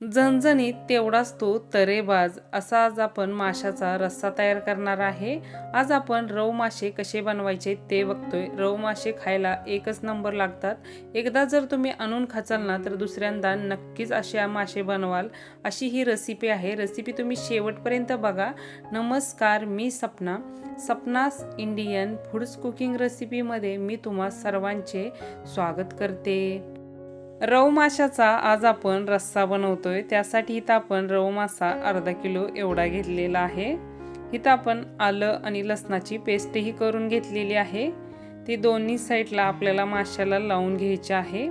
झणझणीत तेवढाच तो तरेबाज. असा आज आपण माशाचा रस्सा तयार करणार आहे. आज आपण रव मासे कसे बनवायचे ते बघतोय. रव मासे खायला एकच नंबर लागतात. एकदा जर तुम्ही आणून खाचाल ना तर दुसऱ्यांदा नक्कीच असे मासे बनवाल. अशी ही रेसिपी आहे. रेसिपी तुम्ही शेवटपर्यंत बघा. नमस्कार मी सपना. सपनास इंडियन फूड्स कुकिंग रेसिपीमध्ये मी तुम्हा सर्वांचे स्वागत करते. रव माशाचा आज आपण रस्सा बनवतोय. त्यासाठी इथं आपण रव मासा अर्धा किलो एवढा घेतलेला आहे. इथं आपण आलं आणि लसणाची पेस्टही करून घेतलेली आहे. ती दोन्ही साईडला आपल्याला माशाला लावून घ्यायची आहे.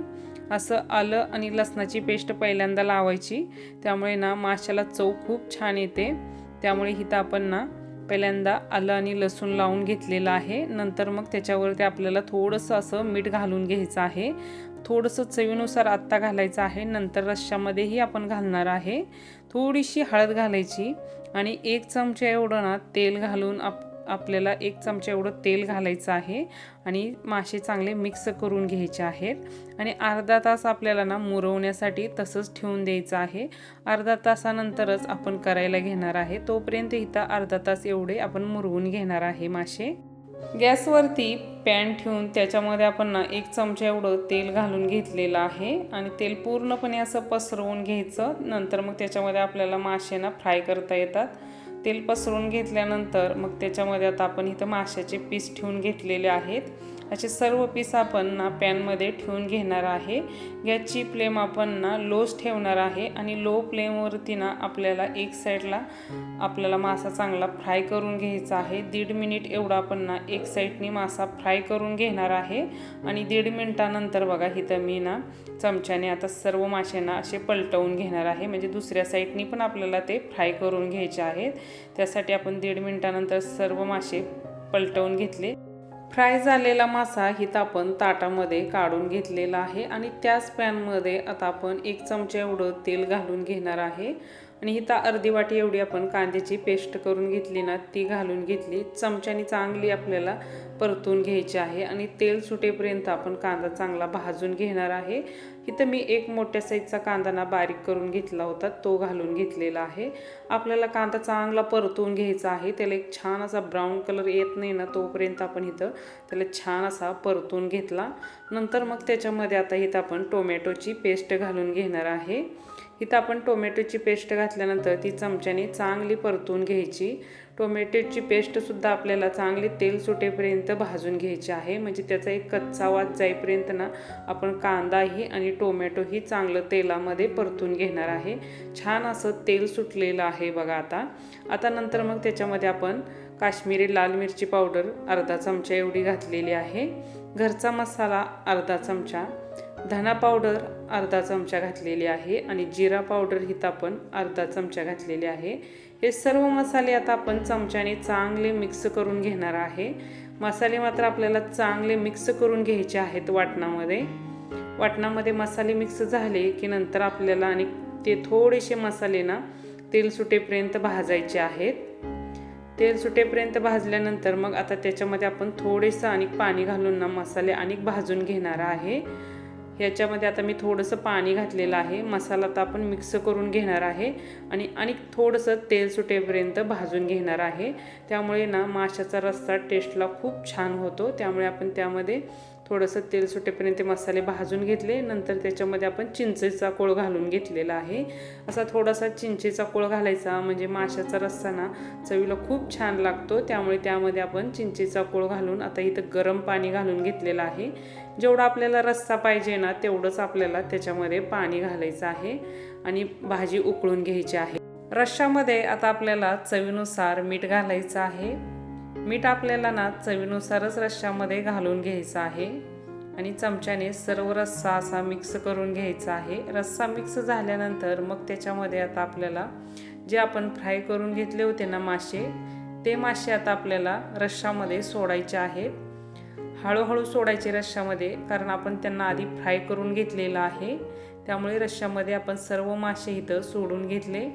असं आलं आणि लसणाची पेस्ट पहिल्यांदा लावायची. त्यामुळे ना माशाला चव खूप छान येते. त्यामुळे इथं आपण ना पहिल्यांदा आलं आणि लसूण लावून घेतलेलं आहे. नंतर मग त्याच्यावरती आपल्याला थोडंसं असं मीठ घालून घ्यायचं आहे. थोडंसं चवीनुसार आत्ता घालायचं आहे. नंतर रश्श्यामध्येही आपण घालणार आहे. थोडीशी हळद घालायची आणि एक चमचा एवढं ना तेल घालून आप आपल्याला एक चमचा एवढं तेल घालायचं आहे आणि मासे चांगले मिक्स करून घ्यायचे आहेत. आणि अर्धा तास आपल्याला ना मुरवण्यासाठी तसंच ठेवून द्यायचं आहे. अर्धा तासानंतरच आपण करायला घेणार आहे. तोपर्यंत इथं अर्धा तास एवढे आपण मुरवून घेणार आहे मासे. गॅसवरती पॅन ठेवून त्याच्यामध्ये आपण ना एक चमचा एवढं तेल घालून घेतलेलं आहे. आणि तेल पूर्णपणे असं पसरवून घ्यायचं. नंतर मग त्याच्यामध्ये आपल्याला मासे ना फ्राय करता येतात. तेल पसरून घेतल्यानंतर मग त्याच्यामध्ये आता आपण इथं माशाचे पीस ठेवून घेतलेले आहेत. असे सर्व पीस आपण ना पॅनमध्ये ठेवून घेणार आहे. गॅसची फ्लेम आपण ना लोच ठेवणार आहे आणि लो फ्लेमवरती ना आपल्याला एक साईडला आपल्याला मासा चांगला फ्राय करून घ्यायचा आहे. दीड मिनिट एवढा आपण ना एक साईडनी मासा फ्राय करून घेणार आहे. आणि दीड मिनिटानंतर बघा इथं मी ना चमच्याने आता सर्व माशांना असे पलटवून घेणार आहे. म्हणजे दुसऱ्या साईडनी पण आपल्याला ते फ्राय करून घ्यायचे आहेत. त्यासाठी आपण दीड मिनिटानंतर सर्व मासे पलटवून घेतले. फ्राय झालेला मासा हिथं आपण ताटामध्ये काढून घेतलेला आहे आणि त्याच पॅनमध्ये आता आपण एक चमचा एवढं तेल घालून घेणार आहे. आणि हिथं अर्धी वाटी एवढी आपण कांद्याची पेस्ट करून घेतली ना ती घालून घेतली. चमच्याने चांगली आपल्याला परतून घ्यायची आहे आणि तेल सुटेपर्यंत आपण कांदा चांगला भाजून घेणार आहे. इथं मी एक मोठ्या साईजचा कांदा ना बारीक करून घेतला होता तो घालून घेतलेला आहे. आपल्याला कांदा चांगला परतून घ्यायचा आहे त्याला एक छान असा ब्राऊन कलर येत नाही ना तोपर्यंत आपण इथं त्याला छान असा परतून घेतला. नंतर मग त्याच्यामध्ये आता इथं आपण टोमॅटोची पेस्ट घालून घेणार आहे. इथं आपण टोमॅटोची पेस्ट घातल्यानंतर ती चमच्याने चांगली परतून घ्यायची. टोमॅटोची पेस्टसुद्धा आपल्याला चांगली तेल सुटेपर्यंत भाजून घ्यायची आहे. म्हणजे त्याचा एक कच्चा वाद जाईपर्यंत ना आपण कांदाही आणि टोमॅटोही चांगलं तेलामध्ये परतून घेणार आहे. छान असं तेल सुटलेलं आहे बघा आता. आता नंतर मग त्याच्यामध्ये आपण काश्मीरी लाल मिरची पावडर अर्धा चमचा एवढी घातलेली आहे. घरचा मसाला अर्धा चमचा. धना पावडर अर्धा चमचा घातलेली आहे आणि जिरा पावडर हिथं आपण अर्धा चमचा घातलेली आहे. हे सर्व मसाले आता आपण चमच्याने चांगले मिक्स करून घेणार आहे. मसाले मात्र आपल्याला चांगले मिक्स करून घ्यायचे आहेत वाटणामध्ये. वाटणामध्ये मसाले मिक्स झाले की नंतर आपल्याला आणि ते थोडेसे मसाले ना तेल सुटेपर्यंत भाजायचे आहेत. तेल सुटेपर्यंत भाजल्यानंतर मग आता त्याच्यामध्ये आपण थोडेसं आणि पाणी घालून ना मसाले आणि भाजून घेणार आहे. ह्याच्यामध्ये आता मी थोडंसं पाणी घातलेलं आहे. मसाला तर आपण मिक्स करून घेणार आहे. आणि आणि थोडंसं तेल सुटेपर्यंत भाजून घेणार आहे. त्यामुळे ना माशाचा रस्सा टेस्टला खूप छान होतो. त्यामुळे आपण त्यामध्ये थोडंसं तेल सुटेपर्यंत मसाले भाजून घेतले. नंतर त्याच्यामध्ये आपण चिंचेचा कोळ घालून घेतलेला आहे. असा थोडासा चिंचेचा कोळ घालायचा म्हणजे माशाचा रस्सा ना चवीला खूप छान लागतो. त्यामुळे त्यामध्ये आपण चिंचेचा कोळ घालून आता इथं गरम पाणी घालून घेतलेलं आहे. जेवढा आपल्याला रस्सा पाहिजे ना तेवढंच आपल्याला त्याच्यामध्ये पाणी घालायचं आहे आणि भाजी उकळून घ्यायची आहे. रश्शामध्ये आता आपल्याला चवीनुसार मीठ घालायचं आहे. मीठ आपल्याला ना चवीनुसारच रश्श्यामध्ये घालून घ्यायचं आहे. आणि चमच्याने सर्व रस्सा असा मिक्स करून घ्यायचा आहे. रस्सा मिक्स झाल्यानंतर मग त्याच्यामध्ये आता आपल्याला जे आपण फ्राय करून घेतले होते ना मासे ते मासे आता आपल्याला रश्शामध्ये सोडायचे आहेत. हळूहळू सोडायचे रश्श्यामध्ये कारण आपण त्यांना आधी फ्राय करून घेतलेलं आहे. त्यामुळे रश्श्यामध्ये आपण सर्व मासे इथं सोडून घेतले.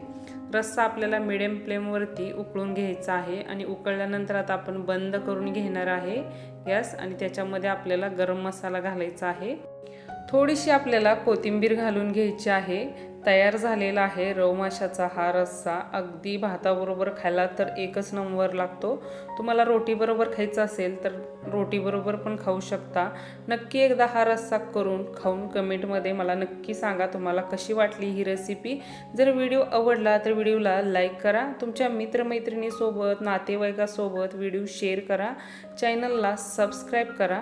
रस्सा आपल्याला मिडियम फ्लेमवरती उकळून घ्यायचा आहे आणि उकळल्यानंतर आता आपण बंद करून घेणार आहे गॅस आणि त्याच्यामध्ये आपल्याला गरम मसाला घालायचा आहे. थोडीशी आपल्याला कोथिंबीर घालून घ्यायची आहे. तयार झालेला आहे रवमाशाचा हा रस्सा. अगदी भाताबरोबर खायला तर एकच नंबर लागतो. तुम्हाला रोटीबरोबर खायचा असेल तर रोटीबरोबर पण खाऊ शकता. नक्की एकदा हा रस्सा करून खाऊन कमेंटमध्ये मला नक्की सांगा तुम्हाला कशी वाटली ही रेसिपी जर व्हिडिओ आवडला तर व्हिडिओला लाईक करा. तुमच्या मित्रमैत्रिणीसोबत नातेवाईकासोबत व्हिडिओ शेअर करा. चॅनलला सबस्क्राईब करा.